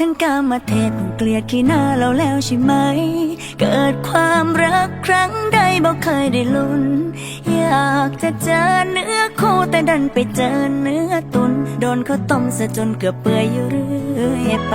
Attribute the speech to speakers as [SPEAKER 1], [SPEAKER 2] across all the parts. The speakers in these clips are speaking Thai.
[SPEAKER 1] ทั้งกามาเทศเกลียดขี้หน้าเราแล้วใช่ไหม เกิดความรักครั้งใดบอกเคยได้ลุ้น อยากจะเจอเนื้อคู่แต่ดันไปเจอเนื้อตุน โดนเขาต้มซะจนเกือบเปื่อยอยู่เรื่อยไป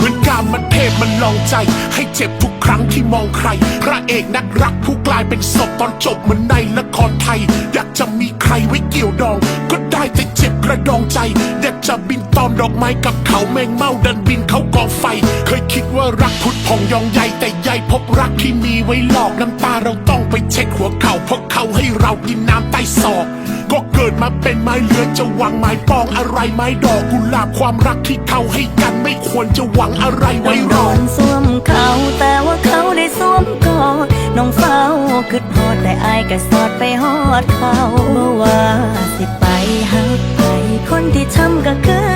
[SPEAKER 2] มือน การมันเทพมันลองใจ ให้เจ็บทุกครั้งที่มองใคร พระเอกนักรักผู้กลายเป็นศพตอนจบเหมือนในละครไทย อยากจะมีใครไว้เกี่ยวดอง ก็ได้แต่เจ็บกระดองใจ อยากจะบินตอมดอกไม้กับเขาแมงเมาดันบินเขากองไฟ เคยคิดว่ารักพุดพองยองใหญ่แต่ใหญ่พบรักที่มีไว้หลอกน้ำตาเราต้องไปเช็ดหัวเข่าเพราะเขาให้เรากินน้ำใต้ศอกก็เกิดมาเป็นไม้เลือจะหวังไม้ปองอะไรไม้ดอกกุหลาบความรักที่เขาให้กันไม่ควรจะหวังอะไรไว้รอ
[SPEAKER 1] นสวมเขาแต่ว่าเขาได้สวมกอดน้องเฝ้าคึดฮอดแต่อายก็สอดไปฮอดเขาเมื่อว่าสิไปหักไปคนที่ทำก็คือ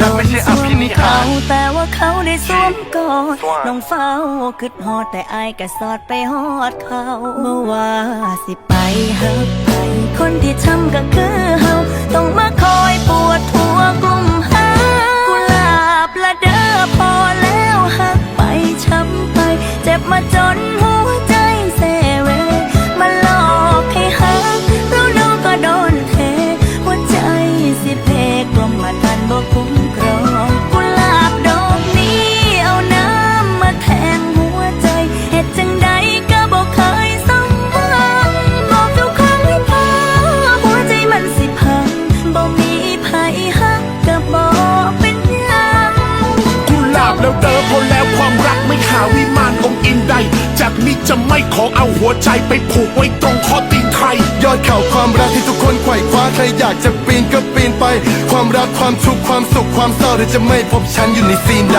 [SPEAKER 3] รักไม่ใช่อภินิหาร
[SPEAKER 1] แต่ว่าเขาได้สวมกอดน้องเฝ้าคิดฮอดแต่อายก็สอดไปฮอดเขาเมื่อว่าสิไปหักไปคนที่ทำก็ จากนี้จะ
[SPEAKER 2] ไม่ขอเอาหัวใจไปผูกไว้ตรงข้อตีนใคร
[SPEAKER 3] ยอดเขาความรักที่ทุกคนไขว่คว้าใครอยากจะปีนก็ปีนไป ความรักความทุกข์ความสุขความเศร้าเธอจะไม่พบฉันอยู่ในซีนใด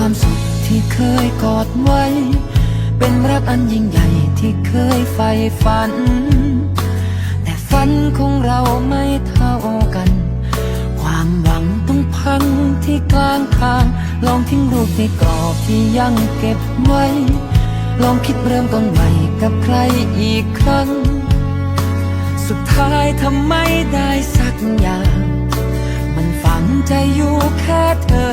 [SPEAKER 4] ความสุขที่เคยกอดไว้ เป็นรักอันยิ่งใหญ่ที่เคยใฝ่ฝัน แต่ฝันของเราไม่เท่ากัน ความหวังต้องพังที่กลางทาง ลองทิ้งรูปในกรอบที่ยังเก็บไว้ ลองคิดเริ่มต้นใหม่กับใครอีกครั้ง สุดท้ายทำไม่ได้สักอย่าง มันฝังใจอยู่แค่เธอ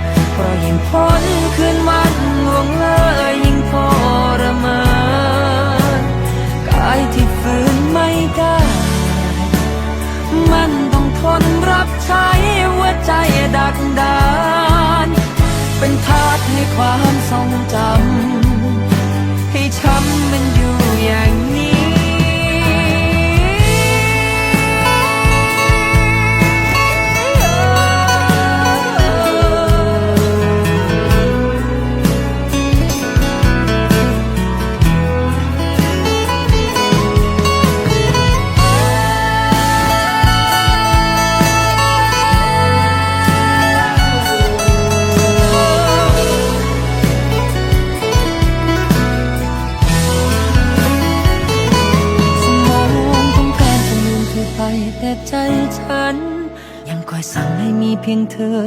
[SPEAKER 4] ราะยิ่งพ้นคืนวันล่วงเลยยิ่งทรมานกายที่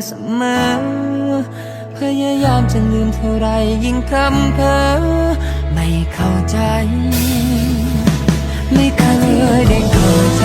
[SPEAKER 4] เสมอ พยายามจะลืมเท่าไรยิ่งคำเพ้อไม่เข้าใจ ไม่เคยได้เข้าใจ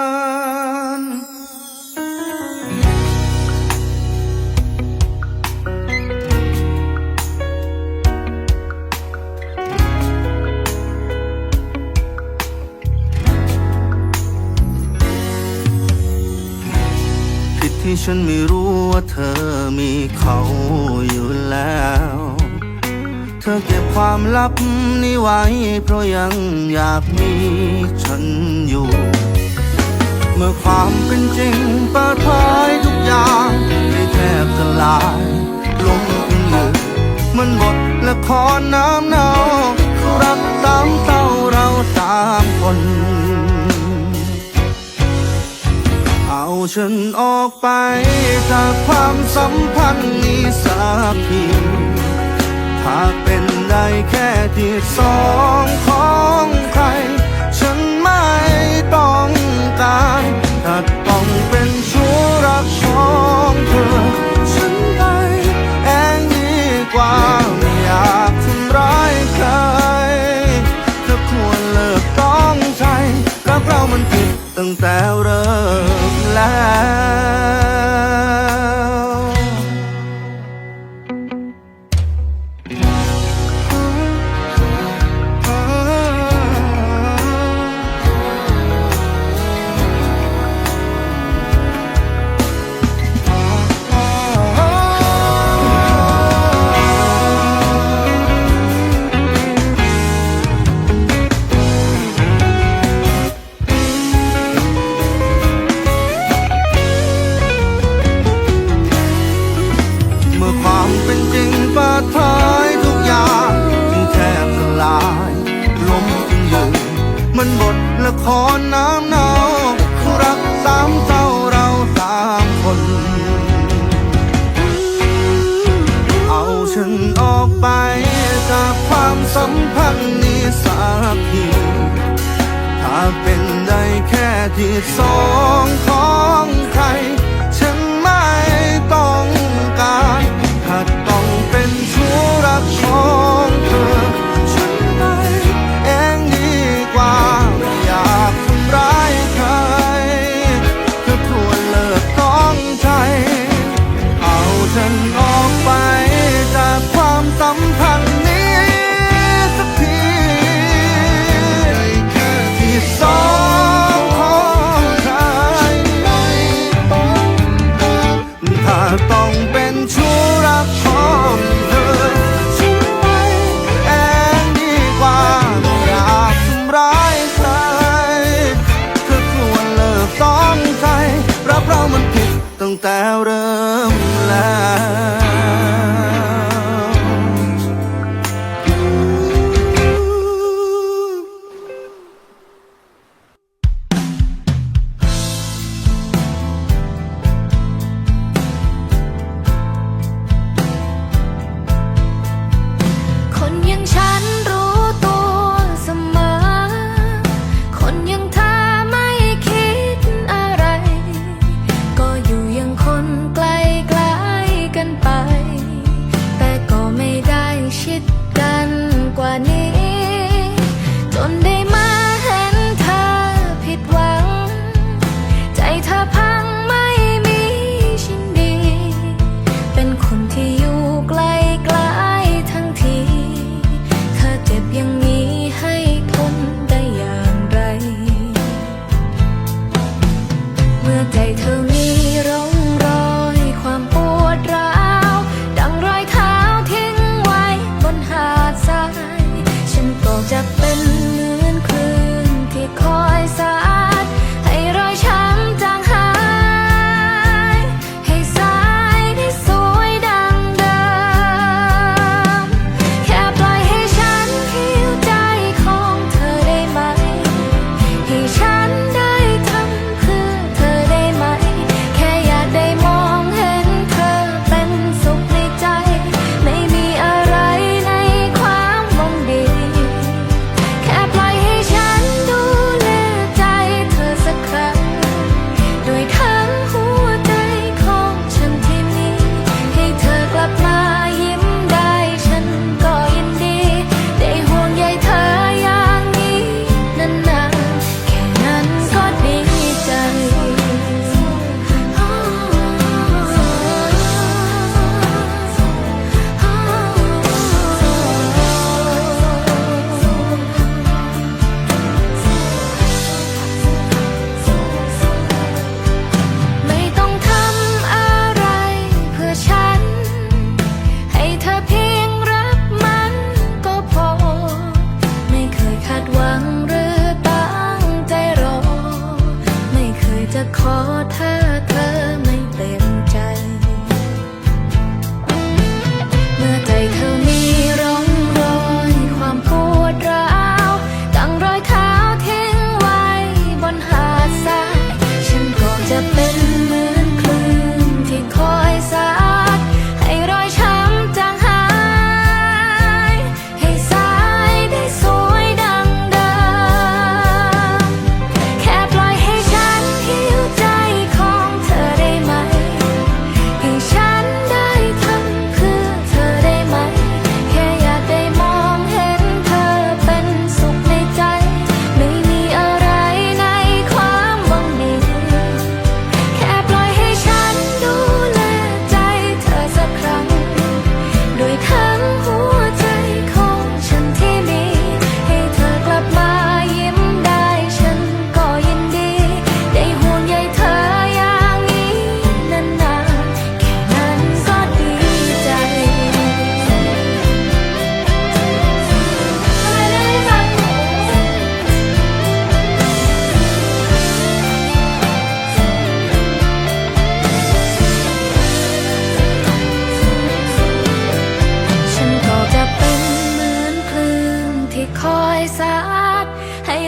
[SPEAKER 5] ที่ฉันไม่รู้ว่าเธอมีเขาอยู่แล้ว เธอเก็บความลับนี้ไว้ เพราะยังอยากมีฉันอยู่ เมื่อความเป็นจริงเปิดเผยทุกอย่างให้แทบสลายลงเป็นหนึ่มันบทละครน้ำเนารักสามเศร้าเราสามคน เอาฉันออกไปจากความสัมพันธ์นี้สักทีถ้าเป็นได้แค่ที่สองของใคร ฉันไม่ต้องการถ้าต้องเป็นชู้รักของเธอ ฉันไปเองดีกว่าไม่อยากทำร้ายใครเธอควรเลิกต้องใจรักเรามันผิดตั้
[SPEAKER 6] งแต่เริ่ม แ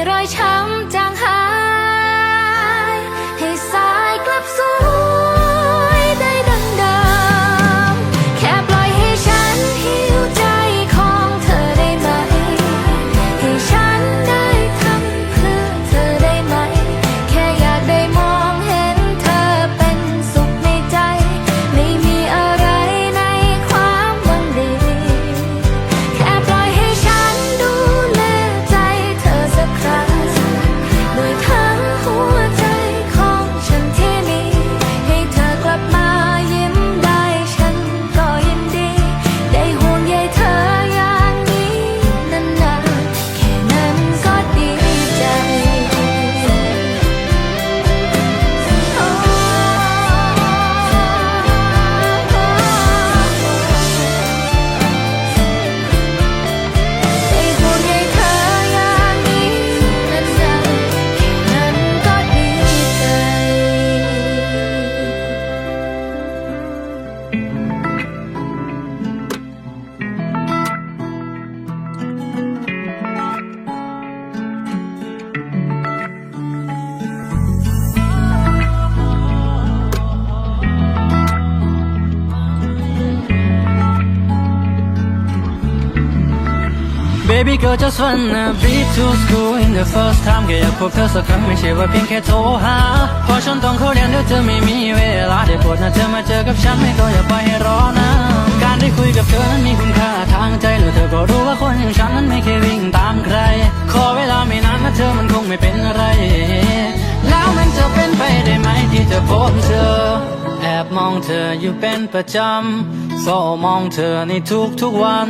[SPEAKER 6] รอยช้ำใจ
[SPEAKER 7] Baby girl just wanna be to school in the first time แค่อยากพบเธอสักครั้งไม่ใช่ว่าเพียงแค่โทรหาเพราะฉันต้องเข้าเรียนดี๋ยเธอไม่มีเวลาได้โปรดนะเธอมาเจอกับฉันไม่ก็อย่าปล่อยให้รอนะการได้คุยกับเธอนั้นมีคุณค่าทางใจแล้วเธอก็รู้ว่าคนอย่างฉันนั้นไม่เคยวิ่งตามใคร ขอเวลาไม่นานนะเธอมันคงไม่เป็นอะไร แล้วมันจะเป็นไปได้ไหมที่จะพบเธอ แอบมองเธออยู่เป็นประจำเฝ้ามองเธอในทุกๆวัน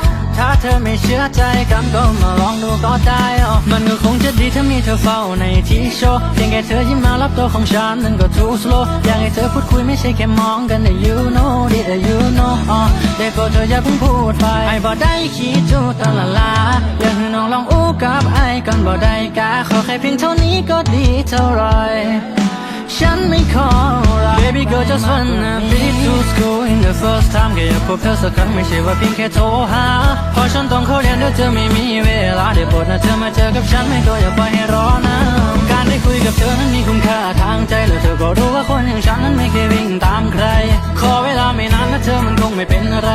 [SPEAKER 7] ถ้าเธอไม่เชื่อใจกันก็มาลองดูก็ได้อ๋อมันก็คงจะดีถ้ามีเธอเฝ้าในที่โชว์เพียงแค่เธอยิ้มมารับตัวของฉันนั้นก็ too slow อยากให้เธอพูดคุยไม่ใช่แค่มองกันแต่ you know did you know อ๋อแต่ก็เธออย่าเพิ่งพูดไปไอ้บ่ได้คิดจูตละลาอยากให้น้องลองอู้กับไอ้กันบ่ได้กาขอแค่เพียงเท่านี้ก็ดีเท่าไร ฉันไม่ขออะไร Baby girl just wanna be to school in the first time แค่อยากพบเธอสักครั้งไม่ใช่ว่าเพียงแค่โทรหาเพราะฉันต้องเข้าเรียนเดี๋ยวเธอไม่มีเวลาได้โปรดนะเธอมาเจอกับฉันไม่ก็อย่าปล่อยให้รอนะการได้คุยกับเธอนั้นมีคุณค่าทางใจแล้วเธอก็รู้ว่าคนอย่างฉันนั้นไม่เคยวิ่งตามใคร ขอเวลาไม่นานนะเธอมันคงไม่เป็นอะไร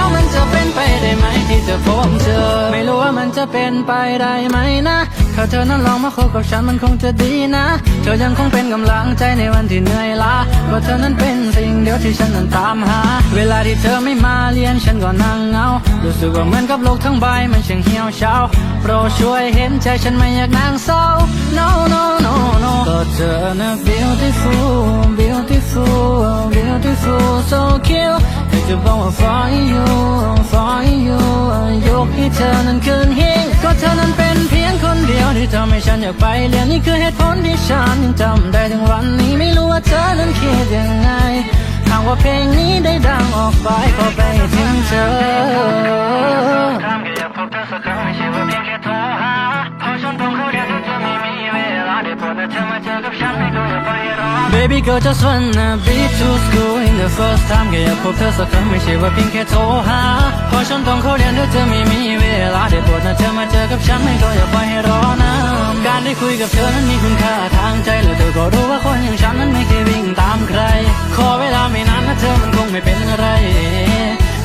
[SPEAKER 7] แล้วมันจะเป็นไปได้ไหมที่จะพบเธอไม่รู้ว่ามันจะเป็นไปได้ไหมนะถ้าเธอนั้นลองมาคบกับฉันมันคงจะดีนะ เธอยังคงเป็นกำลังใจในวันที่เหนื่อยล้าเพราเธอนั้นเป็นสิ่งเดียวที่ฉันนั้นตามหา เวลาที่เธอไม่มาเรียนฉันก็นั่งเงา รู้สึกว่าเหมือนกับโลกทั้งใบมันช่างเหี่ยวเฉาโปรดช่วยเห็นใจฉันไม่อยากนั่งเศร้า no no no no ก็เธอนะ beautiful beautiful beautiful so cute อยากจะบอกว่า for you for you ยกให้เธอนั้นคืนหิ้งก็เธอนั้นเป็นเพียงคนเดียวที่ทำให้ฉันอยากไปเรียนนี่คือเหตุผลที่ฉันยังจำได้ถึงวันนี้ไม่รู้ว่าเธอนั้นคิดยังไงหากว่าเพลงนี้ได้ดังออกไปขอไปถึงเธอ Baby girl just wanna be to school in the first time แค่อยากพบเธอสักครั้งไม่ใช่ว่าเพียงแค่โทรหาเพราะฉันต้องเข้าเรียนเดี๋ยเธอไม่มีเวลาได้โปรดนะเธอมาเจอกับฉันไม่ก็อย่าปล่อยให้รอนะการได้คุยกับเธอนั้นมีคุณค่าทางใจแล้วเธอก็รู้ว่าคนอย่างฉันนั้นไม่เคยวิ่งตามใคร ขอเวลาไม่นานนะเธอมันคงไม่เป็นอะไร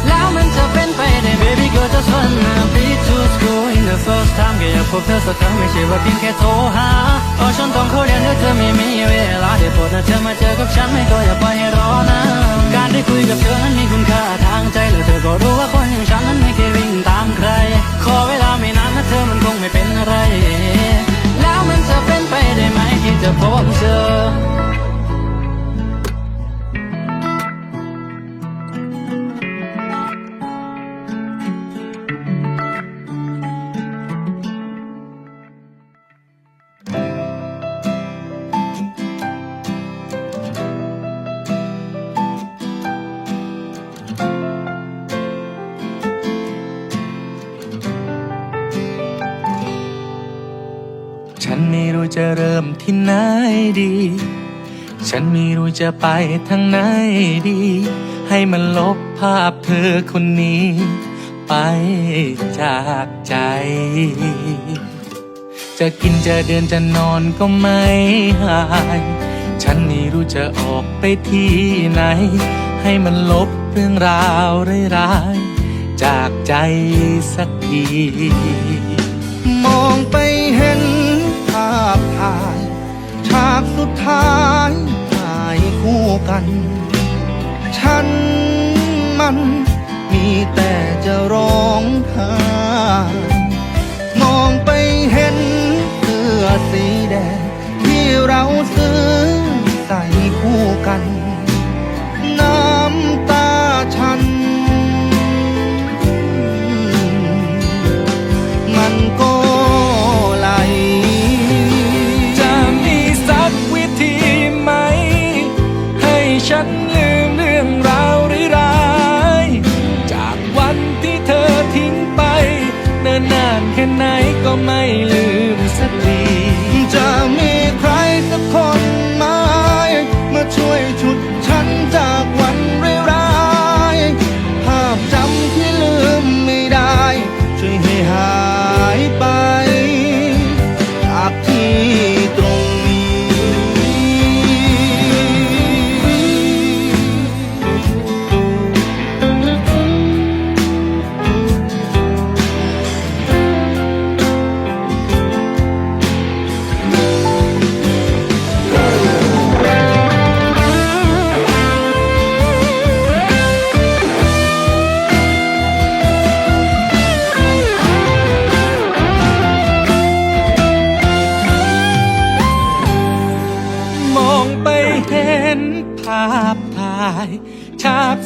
[SPEAKER 7] แล้วมันจะเป็นไปได้ Baby girl just wanna be to school in the first time แค่อยากพบเธอสักครั้งไม่ใช่ว่าเพียงแค่โทรหาเพราะฉันต้องเข้าเรียนเดี๋ยเธอไม่มีเวลาได้โปรดนะเธอมาเจอกับฉันไม่ก็อย่าปล่อยให้รอนะการได้คุยกับเธอนั้นมีคุณค่าทางใจแล้วเธอก็รู้ว่าคนอย่างฉันนั้นไม่เคยวิ่งตามใคร ขอเวลาไม่นาน จะไปทา
[SPEAKER 8] งไหนดี ให้มันลบภาพเธอคนนี้ ไปจากใจ จะกินจะเดินจะนอนก็ไม่หาย ฉันไม่รู้จะออกไปที่ไหน ให้มันลบเรื่องราวร้ายๆจากใจสักที
[SPEAKER 5] มองไปเห็นภาพถ่ายฉากสุดท้าย กัน ฉันมันมีแต่จะร้องไห้มองไปเห็นเสื้อสีแดงที่เราซื้อใส่คู่กัน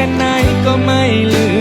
[SPEAKER 8] ค่ไหนก็ไม่ลืม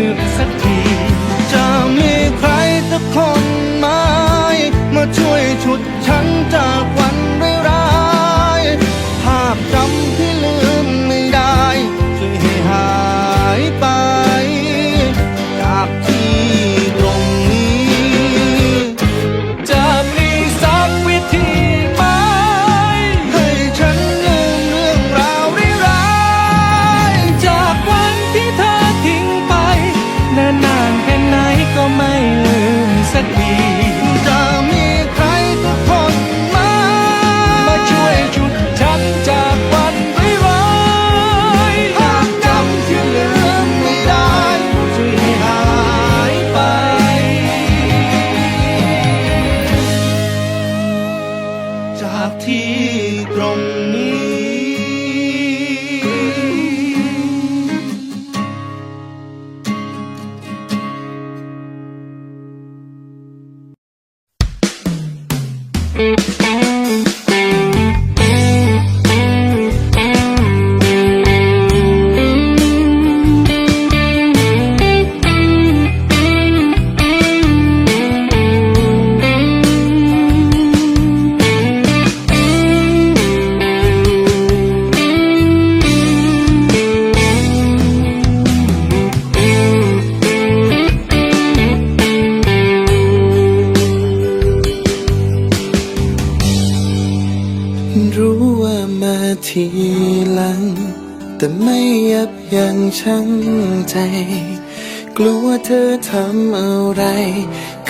[SPEAKER 5] Thank you.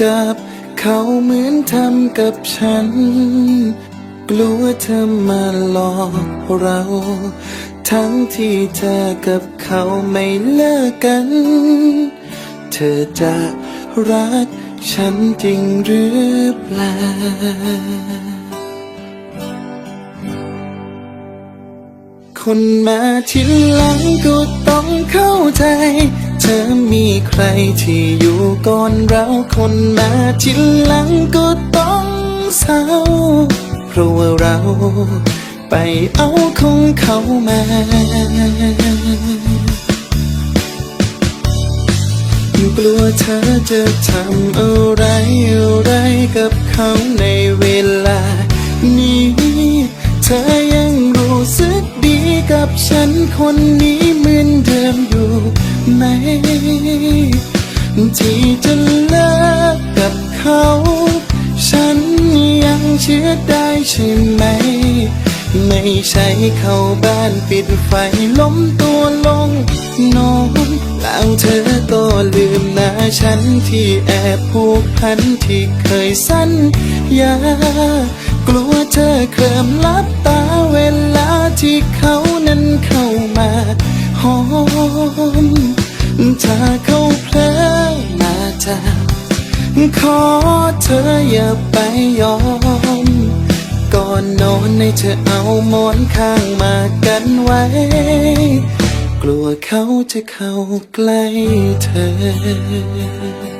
[SPEAKER 5] กั
[SPEAKER 9] บเขาเหมือนทำกับฉัน กลัวเธอมาหลอกเรา ทั้งที่เธอกับเขาไม่เลิกกัน เธอจะรักฉันจริงหรือเปล่าคนมาทีหลังก็ต้องเข้าใจ อมีใครที่อยู่ก่อนเราคนมาทีหลังก็ต้องเศร้า เพราะว่าเราไปเอาของเขามา กลัวเธอจะทำอะไรอะไรกับเขาในเวลา นี้ เธอยังรู้สึกดีกับฉันคนนี้เหมือนเดิมอยู่ ไหมที่จะเลิกกับเขา ฉันยังเชื่อได้ใช่ไหม ไม่ใช่เข้าบ้านปิดไฟล้มตัวลงนอนแล้วเธอก็ลืมหน้าฉันที่แอบผูกพันที่เคยสัญญากลัวเธอเคลิมลับตาเวลาที่เขานั้นเข้ามา หอมถ้าเขาเพลอมาจากขอเธออย่าไปยอม ก่อนนอนให้เธอเอาหมอนข้างมากันไว้ กลัวเขาจะเข้าใกล้เธอ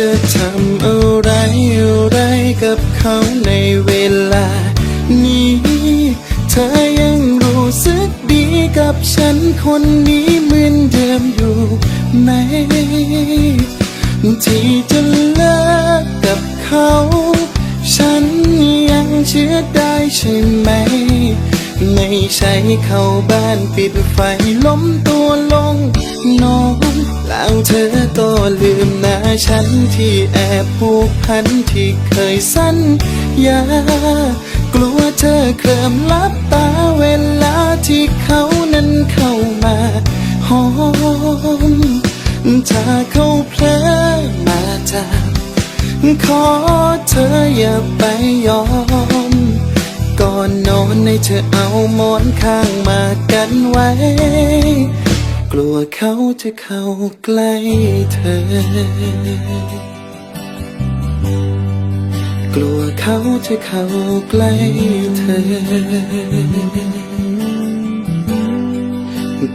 [SPEAKER 9] จะทำอะไรอะไรกับเขาในเวลา นี้ เธอยังรู้สึกดีกับฉันคนนี้เหมือนเดิมอยู่ไหม ที่จะเลิกกับเขา ฉันยังเชื่อได้ใช่ไหม ไม่ใช่เข้าบ้านปิดไฟล้มตัวลงนอนแล้วเธอก็ลืมนะ ฉันที่แอบผูกพันที่เคยสัญญากลัวเธอเคลิมลับตาเวลาที่เขานั้นเข้ามาหอมถ้าเขาเพลอมาจากขอเธออย่าไปยอม ก่อนนอนให้เธอเอาหมอนข้างมากันไว้ กลัวเขาจะเข้าใกล้เธอกลัวเขาจะเข้าใกล้เธอ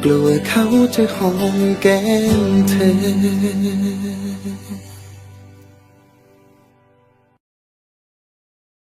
[SPEAKER 9] กลัวเขาจะหอมแก้มเธอ